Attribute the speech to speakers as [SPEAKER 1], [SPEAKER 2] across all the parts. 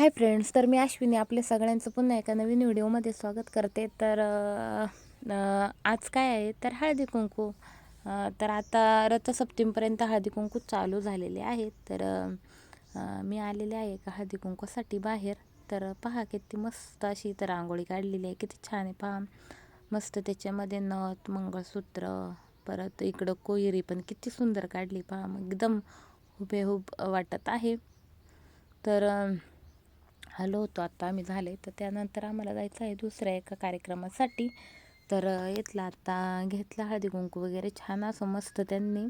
[SPEAKER 1] Hi friends तर मी अश्विनी आपल्या सगळ्यांचं पुन्हा एका नवीन व्हिडिओमध्ये स्वागत करते. तर आज काय आहे? तर हळदी कुंकू. तर आता रथसप्तमीपर्यंत हळदी कुंकू चालू झालेले आहेत. तर मी आलेले आहे का हळदी कुंकूसाठी बाहेर. तर पहा किती मस्त अशी तर रांगोळी काढलेली आहे. किती छान आहे पहा. मस्त त्याच्यामध्ये नथ मंगळसूत्र परत इकडं कोयरी पण किती सुंदर काढली पहा. मग एकदम हुबेहूब वाटत आहे. तर हॅलो होतो आत्ता आम्ही झाले. तर त्यानंतर आम्हाला जायचं आहे दुसऱ्या एका कार्यक्रमासाठी. तर येतला इथला आता घेतला हळदी कुंकू वगैरे. छान असं मस्त त्यांनी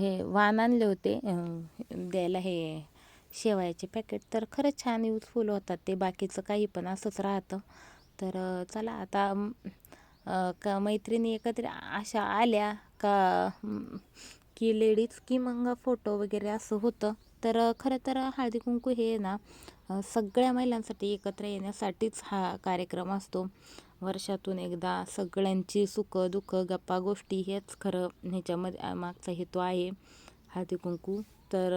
[SPEAKER 1] हे वाण आणले होते. द्यायला हे शेवयाचे पॅकेट तर खरंच छान यूजफुल होतात ते. बाकीचं काही पण असंच राहतं. तर चला आता का मैत्रिणी एकत्र अशा आल्या का की लेडीज की मग फोटो वगैरे असं होतं. तर खरं तर हळदी कुंकू हे ना सगळ्या महिलांसाठी एकत्र येण्यासाठीच हा कार्यक्रम असतो. वर्षातून एकदा सगळ्यांची सुखं दुःख गप्पा गोष्टी हेच खरं ह्याच्यामध्ये मागचा हेतू आहे. हळदी कुंकू. तर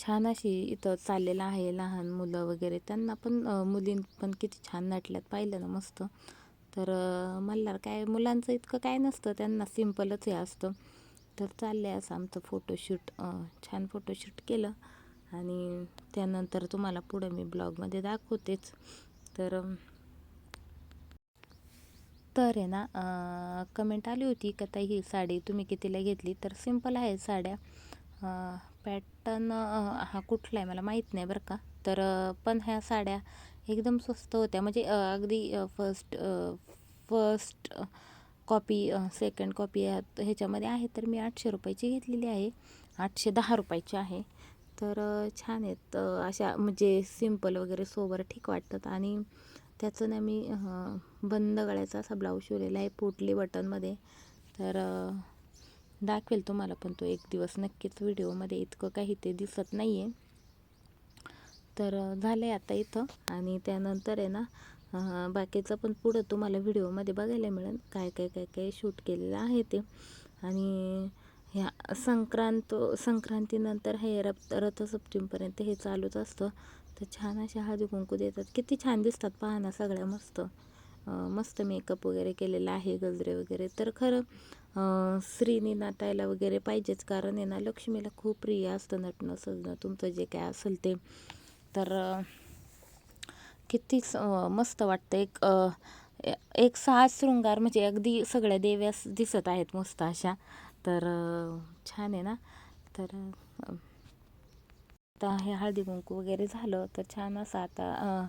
[SPEAKER 1] छान अशी इथं चाललेलं आहे. लहान मुलं वगैरे त्यांना पण मुलीं पण किती छान नटल्यात. पाहिलं ना मस्त. तर मला मल्हार काय मुलांचं इतकं काय नसतं. त्यांना सिम्पलच हे असतं. तर चाललं आहे असं आमचं फोटोशूट छान फोटोशूट केलं. आणि त्यानंतर तुम्हाला पुढं मी ब्लॉगमध्ये दाखवतेच. तर तर आहे ना कमेंट आली होती का ताई ही साडी तुम्ही कितीला घेतली? तर सिंपल आहे साड्या. पॅटर्न हा कुठला आहे मला माहीत नाही बरं का. तर पण ह्या साड्या एकदम स्वस्त होत्या. म्हणजे अगदी first first copy second copy ह्याच्यामध्ये आहे. तर मी आठशे रुपयाची घेतलेली आहे. आठशे दहा रुपयाची आहे. तर छान आहेत अशा म्हणजे सिंपल वगैरे सोबर ठीक वाटतात. आणि त्याचं ना मी बंद गळ्याचा असा ब्लाऊज शिवलेला आहे पोटली बटनमध्ये. तर दाखवेल तुम्हाला पण तो एक दिवस नक्कीच व्हिडिओमध्ये इतकं काही ते दिसत नाही आहे तर झालं आहे आता इथं आणि त्यानंतर आहे ना बाकीचं पण पुढं तुम्हाला व्हिडिओमध्ये बघायला मिळेल काय काय काय काय शूट केलेलं आहे ते. आणि ह्या संक्रांत संक्रांतीनंतर हे रथ रथसप्तमीपर्यंत हे चालूच असतं. तर छान अशा हळदी कुंकू देतात. किती छान दिसतात पाहणं सगळ्या मस्त. मस्त मेकअप वगैरे केलेला आहे गजरे वगैरे. तर खरं स्त्रीनी नाटायला वगैरे पाहिजेच कारण आहे ना लक्ष्मीला खूप प्रिय असतं नटणं सजणं. तुमचं जे काय असेल ते. तर किती मस्त वाटतं. एक एक सहा शृंगार म्हणजे अगदी सगळ्या देव्यास दिसत आहेत मस्त अशा. तर छान आहे ना? तर आता हे हळदी कुंकू वगैरे झालं तर छान असं आता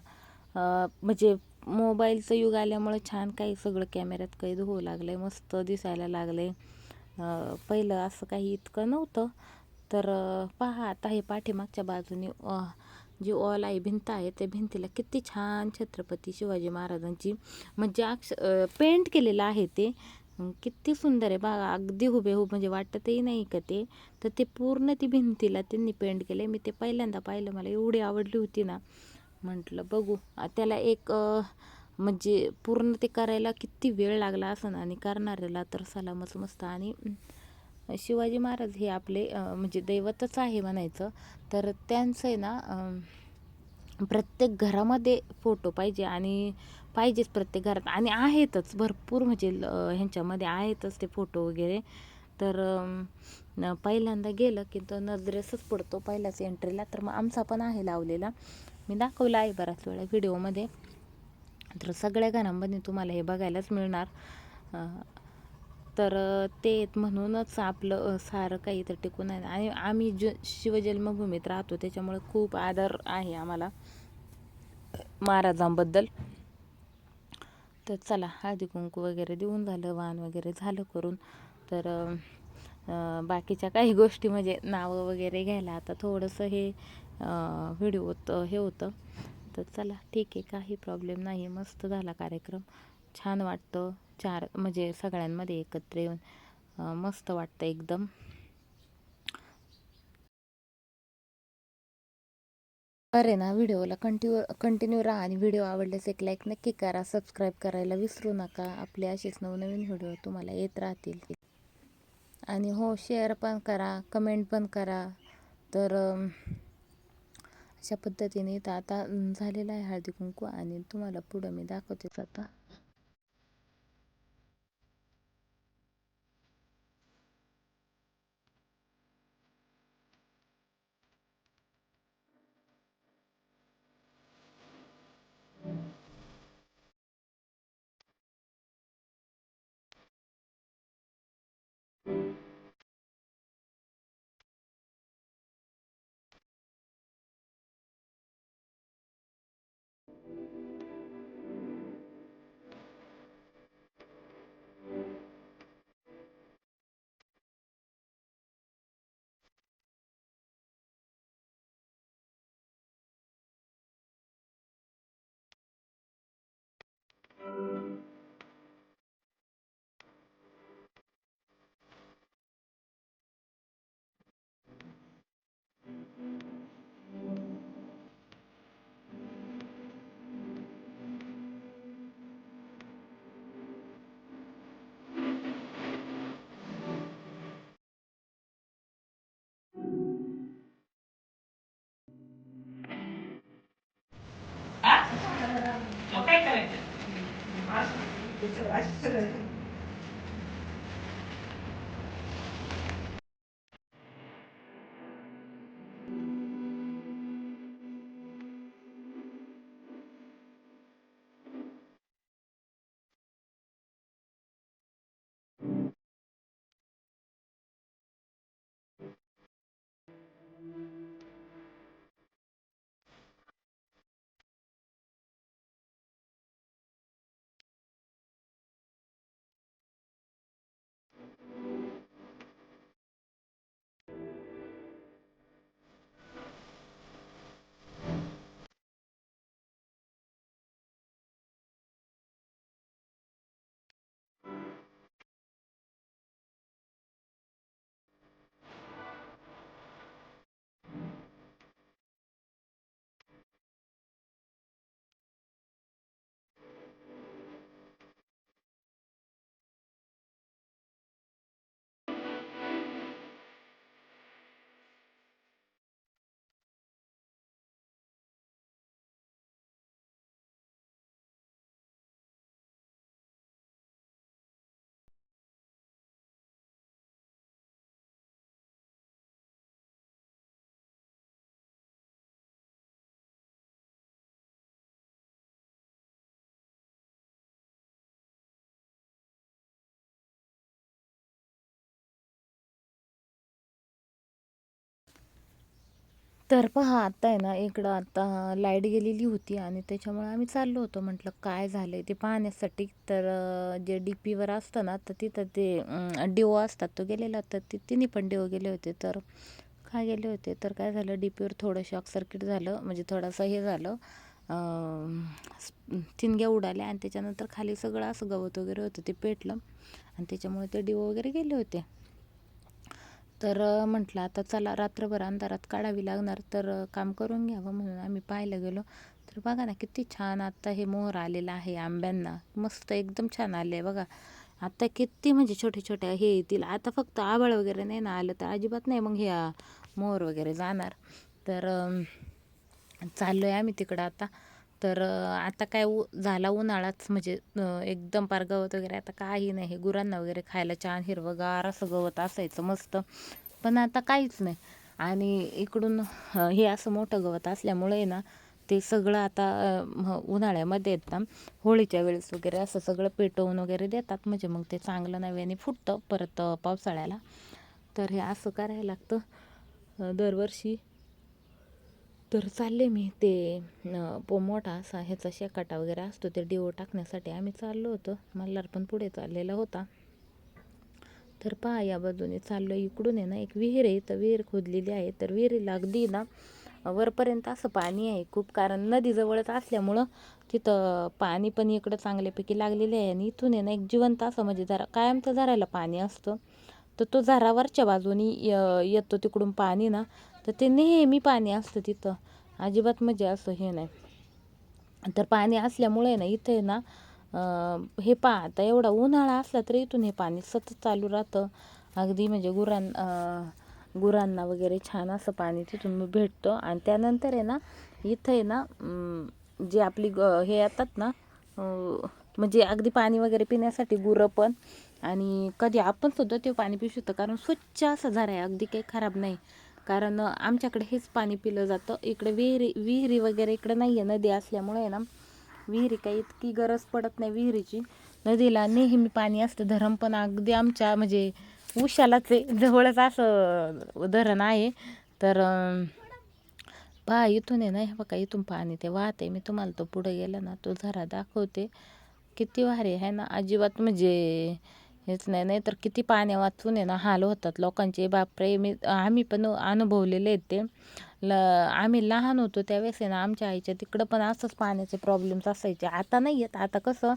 [SPEAKER 1] म्हणजे मोबाईलचं युग आल्यामुळे छान काही सगळं कॅमेऱ्यात कैद होऊ लागलं आहे मस्त दिसायला लागलं आहे पहिलं असं काही इतकं नव्हतं. तर पहा आता हे पाठीमागच्या बाजूने जी ऑल आहे भिंत आहे त्या भिंतीला किती छान छत्रपती शिवाजी महाराजांची म्हणजे अक्ष पेंट केलेलं आहे ते. किती सुंदर आहे बघा. अगदी हुबेहूब म्हणजे वाटतही नाही का ते? तर ते पूर्ण ती भिंतीला त्यांनी पेंट केले मी ते पहिल्यांदा पाहिलं. मला एवढी आवडली होती ना. म्हटलं बघू. त्याला एक म्हणजे पूर्ण ते करायला किती वेळ लागला असं आणि करणाऱ्याला तर सलामच मस्त. आणि शिवाजी महाराज हे आपले म्हणजे दैवतच आहे म्हणायचं. तर त्यांचं आहे ना प्रत्येक घरामध्ये फोटो पाहिजे. आणि पाहिजेच प्रत्येक घरात. आणि आहेतच भरपूर म्हणजे ह्यांच्यामध्ये आहेतच ते फोटो वगैरे. तर पहिल्यांदा गेलं की तो नजरेसच पडतो पहिल्याच एंट्रीला तर मग आमचा पण आहे लावलेला. मी दाखवला आहे बऱ्याच वेळा व्हिडिओमध्ये. तर सगळ्या घरांमध्ये तुम्हाला हे बघायलाच मिळणार. तर ते म्हणूनच आपलं सारं काही तर टिकून आहे आणि आम्ही ज शिवजन्मभूमीत राहतो त्याच्यामुळे खूप आदर आहे आम्हाला. महाराजांबद्दल. तर चला हळदी कुंकू वगैरे देऊन झालं वाण वगैरे झालं करून. तर बाकीच्या काही गोष्टी म्हणजे नावं वगैरे घ्यायला आता थोडंसं हे व्हिडिओत हे होतं. तर चला ठीक आहे काही प्रॉब्लेम नाही मस्त झाला कार्यक्रम. छान वाटतं. चार म्हणजे सगळ्यांमध्ये एकत्र येऊन मस्त वाटतं एकदम. अरे ना व्हिडिओला कंटिन्यू कंटिन्यू राहा आणि व्हिडिओ आवडल्यास एक लाईक नक्की करा. सबस्क्राईब करायला विसरू नका. आपले असेच नवनवीन व्हिडिओ तुम्हाला येत राहतील. आणि हो शेअर पण करा कमेंट पण करा. तर अशा पद्धतीने इथं आता झालेला आहे हळदी कुंकू आणि तुम्हाला पुढं मी दाखवतेच आता
[SPEAKER 2] 이제 맛있어요.
[SPEAKER 1] तर पहा आता आहे ना इकडं आता लाइट गेलेली होती आणि त्याच्यामुळे आम्ही चाललो होतो. म्हटलं काय झालं आहे ते पाहण्यासाठी तर जे डी पीवर असतं ना तर तिथं ते डिओ असतात तो गेलेला. तर ते तिन्ही पण डिओ गेले होते. तर काय गेले होते? तर काय झालं? डी पीवर थोडं शॉक सर्किट झालं म्हणजे थोडंसं हे झालं. अं, उडाल्या आणि त्याच्यानंतर खाली सगळं असं गवत वगैरे होतं ते पेटलं. आणि त्याच्यामुळे ते डिओ वगैरे गेले होते. तर म्हटलं आता चला रात्रभर अंधारात काढावी लागणार तर काम करून घ्यावं म्हणून आम्ही पाहायला गेलो. तर बघा ना किती छान आत्ता हे मोहर आलेलं आहे आंब्यांना. मस्त एकदम छान आले आहे बघा. आता किती म्हणजे छोटे छोटे हे येतील. आता फक्त आभाळ वगैरे नाही ना आलं तर अजिबात नाही मग हे मोहर वगैरे जाणार. तर चाललो आहे आम्ही तिकडं आता. तर आता काय उ झाला उन्हाळाच म्हणजे एकदम पार गवत वगैरे आता काही नाही. हे गुरांना वगैरे खायला छान हिरवंगार असं गवत असायचं मस्त. पण आता काहीच नाही. आणि इकडून हे असं मोठं गवत असल्यामुळे ना ते सगळं आता उन्हाळ्यामध्ये येत ना होळीच्या वेळेस वगैरे असं सगळं पेटवून वगैरे देतात. म्हणजे मग ते चांगलं नव्याने फुटतं परत पावसाळ्याला. तर हे असं करायला लागतं दरवर्षी. तर चालले मी ते पो मोठा असा ह्याचा शेकाटा वगैरे असतो ते डिओ टाकण्यासाठी आम्ही चाललो होतो. मल्हार पण पुढे चाललेला होता. तर पहा या बाजूने चाललो इकडून आहे ना एक विहीर आहे तर विहीर खोदलेली आहे. तर विहिरीला अगदी ना वरपर्यंत असं पाणी आहे खूप कारण नदीजवळच असल्यामुळं तिथं पाणी पण इकडं चांगल्यापैकी लागलेले आहे. आणि इथून आहे ना एक जिवंत असं म्हणजे जरा कायमचं झरायला पाणी असतं. तर तो झरावरच्या बाजूनी य- येतो तिकडून पाणी ना तर ते नेहमी पाणी असतं तिथं. अजिबात मजा असं हे नाही. तर पाणी असल्यामुळे ना इथे ना हे पा आता एवढा उन्हाळा असला तरी इथून हे पाणी सतत चालू राहतं. अगदी म्हणजे गुरां गुरांना वगैरे छान असं पाणी तिथून भेटतं. आणि त्यानंतर आहे ना इथं आहे ना जे आपली ग हे येतात ना म्हणजे अगदी पाणी वगैरे पिण्यासाठी गुरं पण. आणि कधी आपण सुद्धा ते पाणी पिऊ शकतो. कारण स्वच्छ असं झरा आहे. अगदी काही खराब नाही. कारण आमच्याकडे हेच पाणी पिलं जातं. इकडे विहिरी विहिरी वगैरे इकडे नाही आहे नदी असल्यामुळे आहे ना विहिरी काही इतकी गरज पडत नाही विहिरीची. नदीला नेहमी पाणी असतं धरण पण अगदी आमच्या म्हणजे उशालाच आहे जवळच असं धरण आहे. तर पहा इथून आहे ना हे बघा इथून पाणी ते वाहते मी तुम्हाला तो पुढे गेला ना तो झरा दाखवते. किती भारी आहे ना? अजिबात म्हणजे हेच नाही नाही तर किती पाण्या वाचून आहे ना हाल होतात लोकांचे. बापरे मी आम्ही पण अनुभवलेले आहेत ते. ल आम्ही लहान होतो त्यावेळेस आहे ना आमच्या आईच्या तिकडं पण असंच पाण्याचे प्रॉब्लेम्स असायचे. आता नाही आहेत आता कसं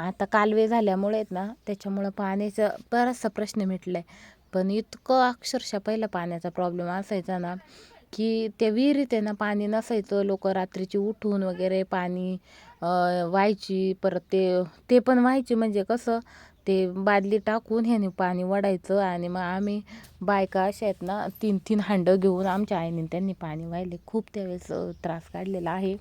[SPEAKER 1] आता कालवे झाल्यामुळे आहेत ना त्याच्यामुळं पाण्याचा बराचसा प्रश्न मिटला आहे पण इतकं अक्षरशः पहिला पाण्याचा प्रॉब्लेम असायचा ना की त्या विहिरीत आहे ना पाणी नसायचं. लोक रात्रीची उठून वगैरे पाणी व्हायची परत ते ते पण व्हायची. म्हणजे कसं ते बादली टाकून ह्याने पाणी वाढायचं आणि मग आम्ही बायका अशा आहेत ना तीन तीन हांडं घेऊन आमच्या आईने त्यांनी पाणी वाहिले. खूप त्यावेळेस त्रास काढलेला आहे.